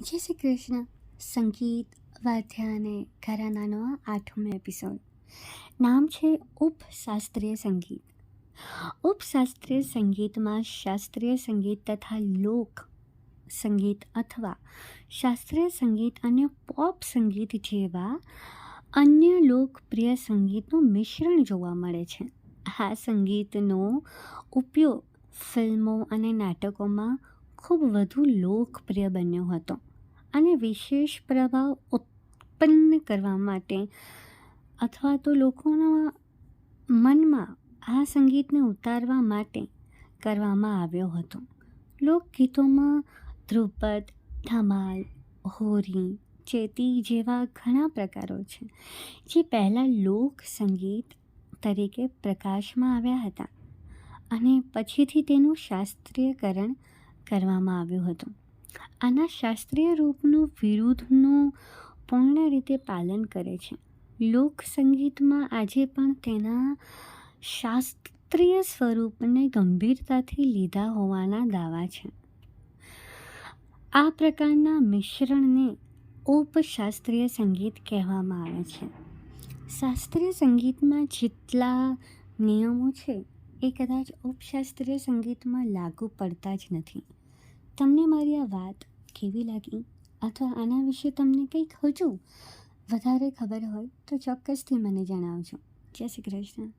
જય શ્રી કૃષ્ણ સંગીત વાદ્ય અને ઘરાનાનો આઠમો એપિસોડ નામ છે ઉપશાસ્ત્રીય સંગીત. ઉપશાસ્ત્રીય સંગીતમાં શાસ્ત્રીય સંગીત તથા લોક સંગીત અથવા શાસ્ત્રીય સંગીત અને પોપ સંગીત જેવા અન્ય લોકપ્રિય સંગીતનું મિશ્રણ જોવા મળે છે. આ સંગીતનો ઉપયોગ ફિલ્મો અને નાટકોમાં ખૂબ વધુ લોકપ્રિય બન્યો હતો અને વિશેષ પ્રભાવ ઉત્પન્ન કરવા માટે અથવા તો લોકોના મનમાં આ સંગીતને ઉતારવા માટે કરવામાં આવ્યો હતો. લોકગીતોમાં ધ્રુપદ, ધમાલ, હોરી, ચેતી જેવા ઘણા પ્રકારો છે, જે પહેલાં લોક સંગીત તરીકે પ્રકાશમાં આવ્યા હતા અને પછીથી તેનું શાસ્ત્રીયકરણ કરવામાં આવ્યું હતું. આના શાસ્ત્રીય રૂપનું વિરુદ્ધનું પૂર્ણ રીતે પાલન કરે છે. લોક સંગીતમાં આજે પણ તેના શાસ્ત્રીય સ્વરૂપને ગંભીરતાથી લીધા હોવાના દાવા છે. આ પ્રકારના મિશ્રણને ઉપશાસ્ત્રીય સંગીત કહેવામાં આવે છે. શાસ્ત્રીય સંગીતમાં જેટલા નિયમો છે, એ કદાચ ઉપશાસ્ત્રીય સંગીતમાં લાગુ પડતા જ નથી. તમને મારી આ વાત કેવી લાગી અથવા આના વિશે તમને કંઈક હજુ વધારે ખબર હોય તો ચોક્કસથી મને જણાવજો. જય શ્રી કૃષ્ણ.